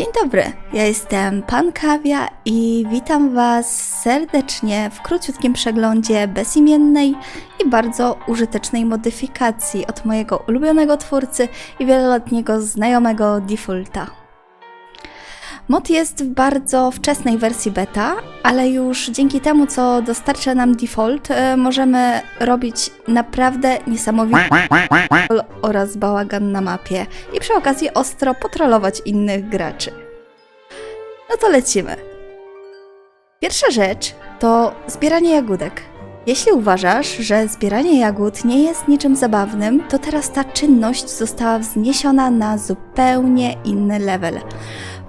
Dzień dobry, ja jestem Pan Kawia i witam Was serdecznie w króciutkim przeglądzie bezimiennej i bardzo użytecznej modyfikacji od mojego ulubionego twórcy i wieloletniego znajomego Defaulta. Mod jest w bardzo wczesnej wersji beta, ale już dzięki temu, co dostarcza nam Default, e, możemy robić naprawdę niesamowite troll oraz bałagan na mapie i przy okazji ostro potrolować innych graczy. No to lecimy. Pierwsza rzecz to zbieranie jagódek. Jeśli uważasz, że zbieranie jagód nie jest niczym zabawnym, to teraz ta czynność została wzniesiona na zupełnie inny level.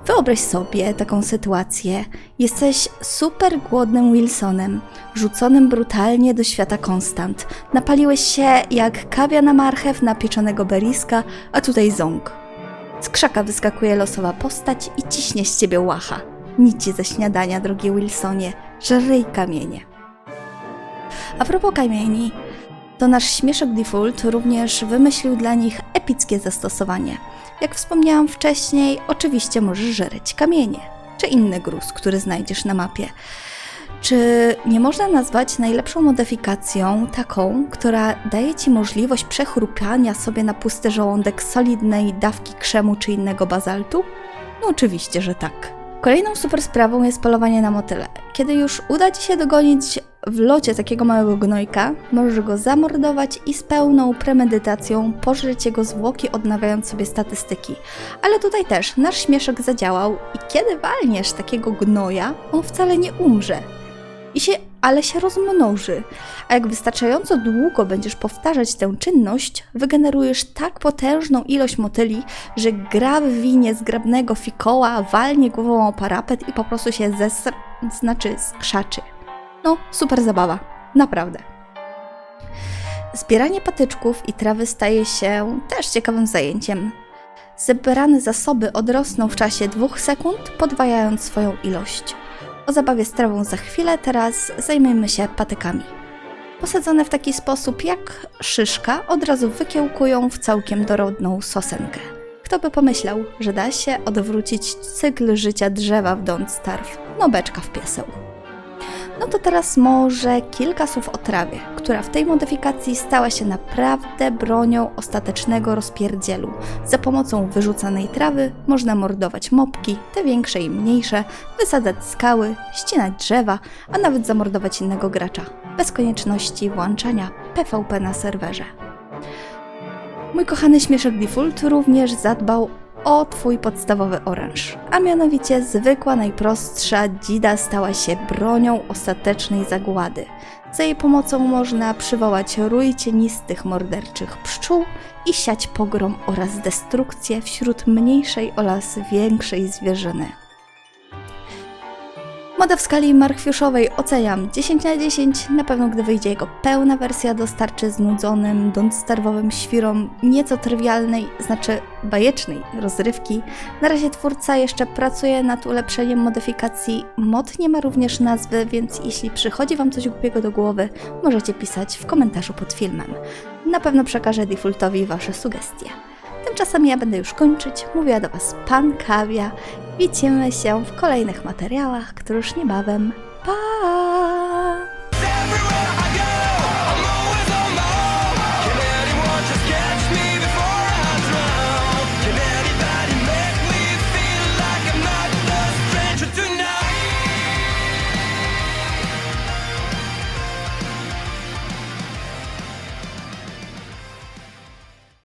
Wyobraź sobie taką sytuację. Jesteś super głodnym Wilsonem, rzuconym brutalnie do świata konstant. Napaliłeś się jak kawia na marchew napieczonego beriska, a tutaj ząg. Z krzaka wyskakuje losowa postać i ciśnie z ciebie łacha. Nic ci ze śniadania, drogi Wilsonie, żryj kamienie. A propos kamieni, to nasz śmieszek Default również wymyślił dla nich epickie zastosowanie. Jak wspomniałam wcześniej, oczywiście możesz żereć kamienie, czy inny gruz, który znajdziesz na mapie. Czy nie można nazwać najlepszą modyfikacją taką, która daje ci możliwość przechrupiania sobie na pusty żołądek solidnej dawki krzemu czy innego bazaltu? No oczywiście, że tak. Kolejną super sprawą jest polowanie na motyle. Kiedy już uda ci się dogonić w locie takiego małego gnojka, możesz go zamordować i z pełną premedytacją pożreć jego zwłoki, odnawiając sobie statystyki. Ale tutaj też nasz śmieszek zadziałał i kiedy walniesz takiego gnoja, on wcale nie umrze. I się, ale się rozmnoży. A jak wystarczająco długo będziesz powtarzać tę czynność, wygenerujesz tak potężną ilość motyli, że gra wywinie zgrabnego fikoła, walnie głową o parapet i po prostu się zesr... znaczy skrzaczy. No, super zabawa. Naprawdę. Zbieranie patyczków i trawy staje się też ciekawym zajęciem. Zebrane zasoby odrosną w czasie dwóch sekund, podwajając swoją ilość. O zabawie z trawą za chwilę, teraz zajmiemy się patykami. Posadzone w taki sposób jak szyszka, od razu wykiełkują w całkiem dorodną sosenkę. Kto by pomyślał, że da się odwrócić cykl życia drzewa w Don't Starve? No beczka w pieseł. No to teraz może kilka słów o trawie, która w tej modyfikacji stała się naprawdę bronią ostatecznego rozpierdzielu. Za pomocą wyrzucanej trawy można mordować mopki, te większe i mniejsze, wysadzać skały, ścinać drzewa, a nawet zamordować innego gracza, bez konieczności włączania PvP na serwerze. Mój kochany śmieszek Default również zadbał o Twój podstawowy oręż, a mianowicie zwykła, najprostsza dzida stała się bronią ostatecznej zagłady. Za jej pomocą można przywołać rój cienistych morderczych pszczół i siać pogrom oraz destrukcję wśród mniejszej oraz większej zwierzyny. Moda w skali marchwiuszowej oceniam 10 na 10. Na pewno gdy wyjdzie jego pełna wersja dostarczy znudzonym, donsterwowym świrom nieco trywialnej, znaczy bajecznej rozrywki. Na razie twórca jeszcze pracuje nad ulepszeniem modyfikacji. Mod nie ma również nazwy, więc jeśli przychodzi Wam coś głupiego do głowy, możecie pisać w komentarzu pod filmem. Na pewno przekażę Defaultowi Wasze sugestie. Tymczasem ja będę już kończyć. Mówiła do Was Pan Kawia. Widzimy się w kolejnych materiałach, które już niebawem. Pa!